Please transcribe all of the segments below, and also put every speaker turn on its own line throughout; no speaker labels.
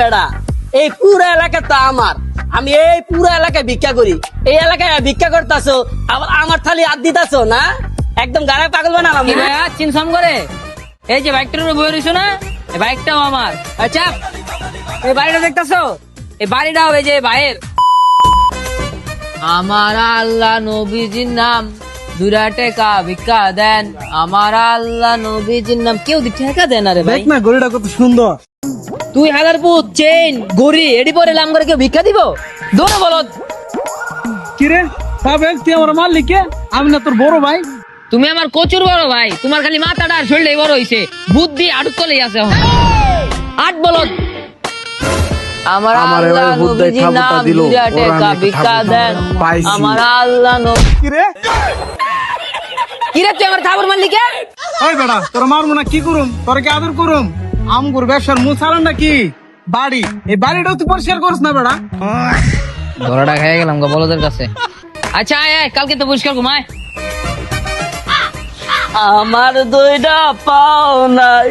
বেড়া। এই পুরো এলাকা তো আমার। আমি এই পুরো এলাকায় ভিক্ষা করি। এই এলাকায় ভিক্ষা করতেছো আবার আমার থালি হাত দিতাছো না? একদম গাড়ায় পাগল বানালাম
ভাইয়া চিনসাম করে? এই যে বাইকটার উপরে বয়ে রইছো না? এই বাইকটাও আমার। আচ্ছা এই বাড়িটা দেখতেছো? এই বাড়িটাও এই যে ভাইয়ের। আমার আল্লাহ নবীজির নাম। দুরা টেকা ভিক্ষা দেন। আমার আল্লাহ নবীজির নাম। কেউ দি টেকা দেন আরে ভাই।
না গড়িটা কত সুন্দর।
তুই হাজার পুত চেইন গড়ি এডি পরে লাম করে কেউ ভিক্ষা দিব? দৌড়ে বলো
কিরে তুই আমার মালিকে আমি না তোর বড় ভাই।
তুমি আমার কচুর বড় ভাই। তোমার খালি মাথাটা আর শরীরটাই বড় হইছে। বুদ্ধি আটক তলেই আছে। আট বলো আমার আল্লাহ
খাবুতা
নাম ভিক্ষা
খাবুতা
দেন। আমার আল্লাহ নবী
কিরে?
কিরে তুই আমার থাবর মারলি কে?
ওই বেড়া তোর মারবো না কি করুম? তোর কি আদর করুম? আমগুর ব্যবসার মূল সারান নাকি? বাড়ি। এই বাড়িটাও তুই পরিষ্কার করিস না বেড়া
ধরাটা খেয়ে গেলাম গো বলদের কাছে। আচ্ছা আয় আয়, কালকে তো পরিষ্কার ঘুমায়
আমার দুইটা পাও নাই,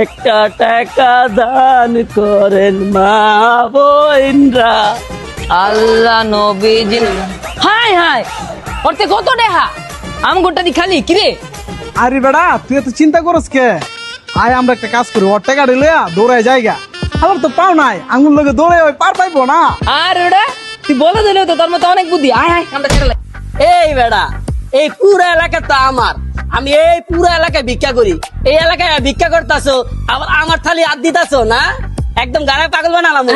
একটা টাকা দান করেন মা বোনরা।
আল্লাহ নবীজি হাই হাই ওরতে কত দেহা আম গোটা দি খালি কিরে
আরে বেড়া তুই এত চিন্তা করস কে? আয় আমরা একটা কাজ করি ওর টাকা লইয়া দৌড়ায় জায়গা আমার তো পাও নাই আঙুল লগে দৌড়ে ওই পার পাইবো না।
আর ওটা তুই বলে দিলেও তো তোর মতো অনেক বুদ্ধি। আয় আয় আমরা ছেড়ে
এই বেড়া এই পুরো এলাকা তো আমার। আমি এই পুরো এলাকায় ভিক্ষা করি। এই এলাকায় ভিক্ষা করতেছো আবার আমার থালি হাত দিতাছো না? একদম গাড়ায় পাগল বানালাম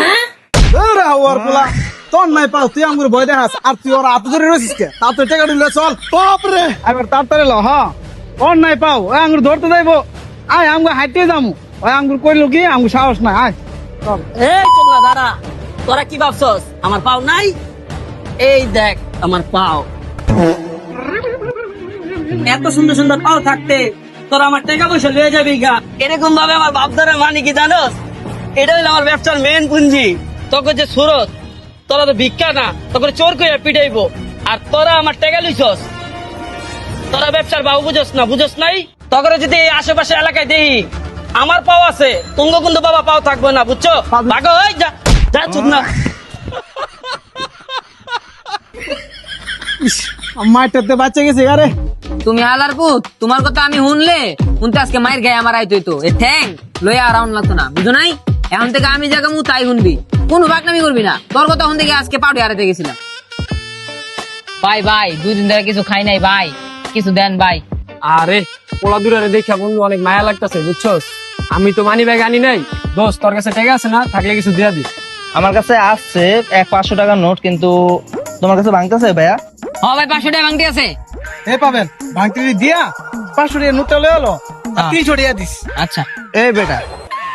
দৌড়া হওয়ার পোলা তোর নাই পাও তুই আমগুর ভয় দেখাস আর তুই ওর হাত ধরে রয়েছিস কে? তা তুই টাকা দিলে চল। বাপরে! এবার তাড়াতাড়ি ল হ্যাঁ নাই পাও, ওই আঙ্গুর ধরতে যাইবো। আয় আমগো হাইটে যামু। ওই আঙ্গুর কইলো কি? আঙ্গুর সাহস নাই, আয়।
এই না দাঁড়া, তোরা কি ভাবছস? আমার পাও নাই? এই দেখ, আমার পাও। এত সুন্দর সুন্দর পাও থাকতে তোরা আমার টাকা পয়সা লয়ে যাবি গা। এরকম ভাবে আমার বাপদারের মানে কি জানোস? এটা হলো আমার ব্যবসার মেন পুঞ্জি তোকে যে সুরত, তোরা তো ভিক্ষা না, তোকে চোর করে পিটাইবো। আর তোরা আমার টাকা লইছস তোরা ব্যবসার বাবু বুঝোস না বুঝোস নাই? তখন যদি এই আশেপাশে এলাকায় দেই আমার পাও আছে তুঙ্গ কিন্তু বাবা পাও থাকবে না বুঝছ? ভাগো ওই যা যা চুপ না।
মাইটাতে বাচ্চা গেছে আরে।
তুমি পুত তোমার কথা আমি শুনলে শুনতে আজকে মায়ের গায়ে আমার আইতো তো এ থ্যাং লইয়া আরাউন্ড লাগতো না বুঝো নাই? এখন থেকে আমি জায়গা মু তাই শুনবি। কোন বাকনামি করবি না। তোর কথা শুনতে গিয়ে আজকে পাউডি হারাতে গেছিলাম। ভাই ভাই দুই দিন ধরে কিছু খাই নাই ভাই। কিছু দেন ভাই।
আরে পোলা দূরে দেখা বন্ধু অনেক মায়া লাগতেছে বুঝছস? আমি তো মানি ব্যাগ আনি নাই। দোস্ত তোর কাছে টাকা আছে না? থাকলে কিছু দিয়া দি।
আমার কাছে আসছে এক পাঁচশো টাকার নোট কিন্তু তোমার কাছে ভাঙতেছে ভাইয়া?
হ ভাই পাঁচশো টাকা ভাঙতে আছে।
এ পাবেন ভাঙতি দিয়া পাঁচশো টাকা নোটটা লয়ে এলো
হ্যাঁ।
তিনশো টাকা দিস।
আচ্ছা।
এই বেটা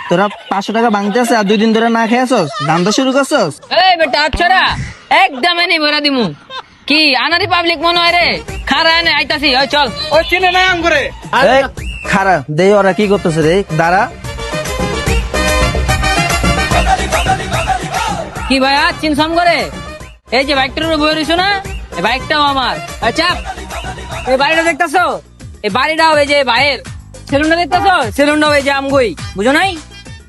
তোরা পাঁচশো টাকা ভাঙতে আছে আর দুই দিন ধরে না খেয়েছস? দান্দা শুরু করছস?
এই বেটা আচ্ছারা একদম এনে ভরা দিমু। কি আনারি পাবলিক মনে হয় রে? খারা এনে আইতাছি ওই চল।
ওই চিনে নাই আঙ্গুরে।
এই, খারা দেই ওরা কি করতেছে রে? দাঁড়া।
কি ভাই ভাইয়া চিনসাম করে? এই যে বাইকটার উপরে বয়ে রইছো না? এই বাইকটাও আমার। আচ্ছা এই বাড়িটা দেখতেছো? এই বাড়িটাও এই যে ভাইয়ের। সেলুনটা দেখতেছো? সেলুনটাও এই যে আমগই। বুঝো নাই?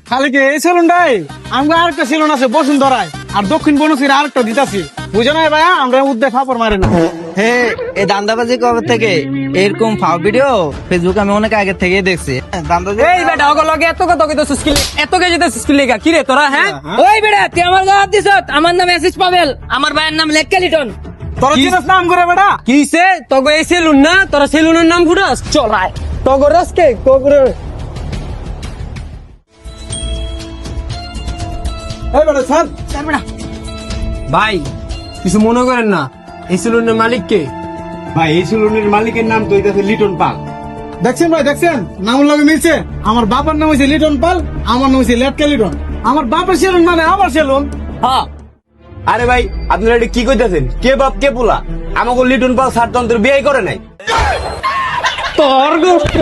খালি কি এই সেলুনটাই? আমাকে আরেকটা সেলুন আছে বসুন্ধরায়। আর দক্ষিণ বনশ্রীর আরেকটা দিতাছি। বুঝে নাই ভাইয়া? আমরা উদ্দে ফাপড় মারে না।
হে এই দান্দাবাজি কবে থেকে? এরকম ফাও ভিডিও ফেসবুক আমি অনেক আগে থেকে দেখছি। দান্দাবাজি
এই বেটা ওকে লগে এত কথা কইতো স্কিল এত কেজি তো স্কিল লেগা? কি রে তোরা হ্যাঁ?
ওই বেড়া তুই আমার আমার নাম এসিস পাবেল আমার ভাইয়ের নাম লেক্কালিটন
তোর চিনাস নাম করে বেটা?
কিসে তোকে এই সেলুন না তোরা সেলুনের নাম ফুটাস চলায় তোকে রাস্কে কোকরে
এই বেটা স্যার
ভাই কিছু মনে করেন না এই সেলুনের মালিক কে?
ভাই এই সেলুনের মালিকের নাম তো হইতাছে লিটন পাল।
দেখছেন ভাই দেখছেন? নাম লগে মিলছে। আমার বাবার নাম হয়েছে লিটন পাল আমার নাম হয়েছে লেটকা লিটন। আমার বাপের সেলুন মানে আমার সেলুন।
হ্যাঁ।
আরে ভাই আপনারা এটা কি কইতাছেন? কে বাপ কে পোলা? আমাকে লিটন পাল সারতন্ত্র বিয়ে করে নাই।
তোর গোষ্ঠ